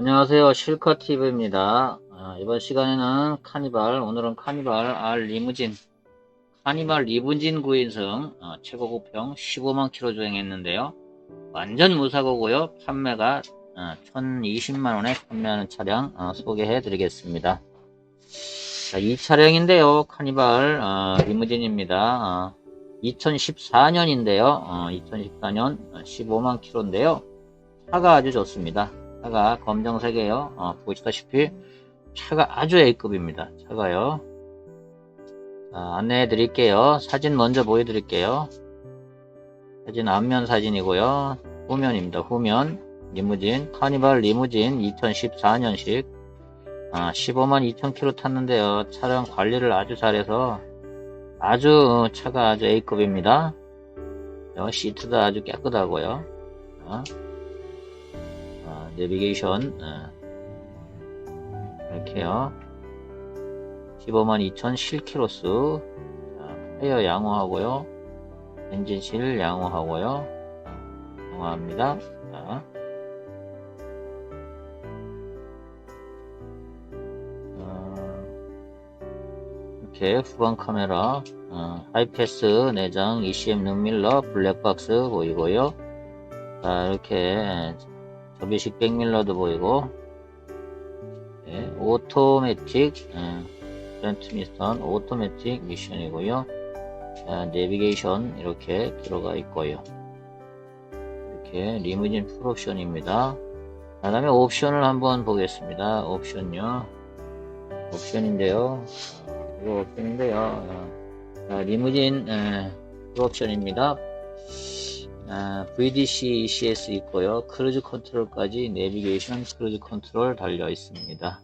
안녕하세요. 실컷TV입니다. 이번 시간에는 카니발 오늘은 카니발 R 리무진. 카니발 리무진 9인승 어, 최고급형 15만 킬로 주행했는데요. 완전 무사고고요. 판매가 어, 1020만원에 판매하는 차량 어, 소개해 드리겠습니다. 자, 이 차량인데요. 카니발 어, 리무진입니다. 2014년인데요. 2014년 15만 킬로인데요. 차가 아주 좋습니다 차가 검정색이에요. 어, 보시다시피 차가 아주 A급입니다. 차가요. 자, 안내해 드릴게요. 사진 먼저 보여드릴게요. 사진 앞면 사진이고요. 후면입니다. 후면 리무진 카니발 리무진 2014년식 아, 15만 2천 킬로 탔는데요. 차량 관리를 아주 잘해서 아주 차가 아주 A급입니다. 어, 시트도 아주 깨끗하고요. 어. 내비게이션 어, 이렇게요. 15만 2천 실키로스 타이어 양호하고요. 엔진실 양호하고요. 양호합니다. 자. 어, 이렇게 후방 카메라 어, 하이패스 내장 ECM 능밀러 블랙박스 보이고요. 자 이렇게 접이식 백밀러도 보이고. 네, 오토매틱 예, 트랜스미션 오토매틱 미션이고요. 자, 내비게이션 이렇게 들어가 있고요. 이렇게 리무진 풀옵션입니다. 그 다음에 옵션을 한번 보겠습니다. 옵션요. 옵션인데요. 이거 옵션인데요. 자, 리무진 에, 풀옵션입니다 아, VDC ECS 있고요. 크루즈 컨트롤까지 내비게이션 크루즈 컨트롤 달려 있습니다.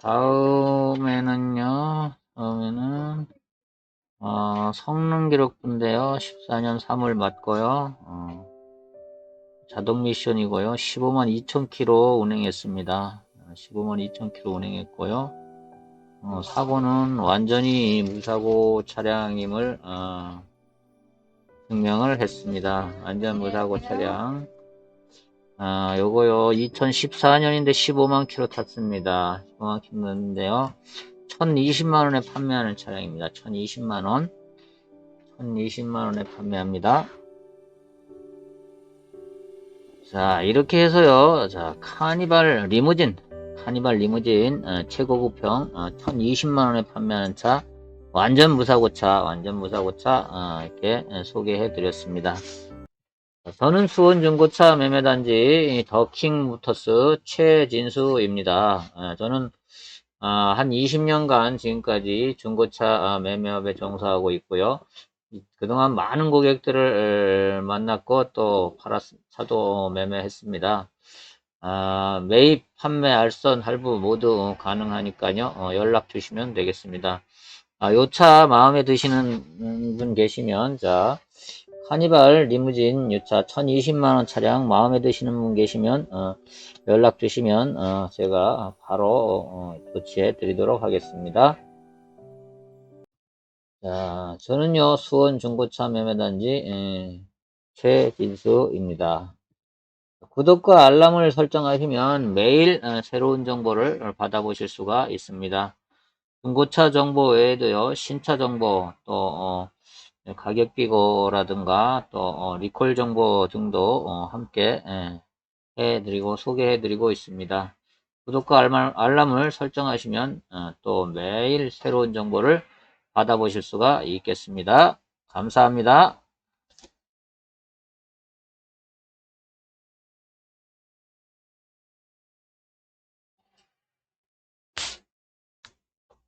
다음에는요, 다음에는, 어, 성능 기록부인데요. 14년 3월 맞고요. 어, 자동 미션이고요. 15만 2천 킬로 운행했습니다. 15만 2천 킬로 운행했고요. 어, 사고는 완전히 무사고 차량임을 어, 증명을 했습니다. 완전 무사고 차량. 아, 요거요. 2014년인데 15만 킬로 탔습니다. 15만 킬로인데요. 1020만원에 판매하는 차량입니다. 1020만원. 1020만원에 판매합니다. 자 이렇게 해서요. 자 카니발 리무진. 카니발 리무진 어, 최고급형 어, 1020만원에 판매하는 차 완전 무사고차 완전 무사고차 어, 이렇게 소개해 드렸습니다. 저는 수원중고차 매매단지 더킹모터스 최진수입니다. 어, 저는 어, 한 20년간 지금까지 중고차 어, 매매업에 종사하고 있고요 그동안 많은 고객들을 만났고 또 팔았 차도 매매했습니다. 아, 매입, 판매, 알선, 할부 모두 가능하니까요. 어, 연락 주시면 되겠습니다. 아, 요 차 마음에 드시는 분 계시면 자 카니발 리무진 요차 1020만원 차량 마음에 드시는 분 계시면 어, 연락 주시면 어, 제가 바로 어, 조치해 드리도록 하겠습니다. 자, 저는요, 수원 중고차 매매단지, 에, 최진수입니다. 구독과 알람을 설정하시면 매일 어, 새로운 정보를 받아보실 수가 있습니다. 중고차 정보 외에도요, 신차 정보, 또, 어, 가격 비고라든가, 또, 어, 리콜 정보 등도 어, 함께 에, 해드리고, 소개해드리고 있습니다. 구독과 알람, 알람을 설정하시면 어, 또 매일 새로운 정보를 받아보실 수가 있겠습니다. 감사합니다.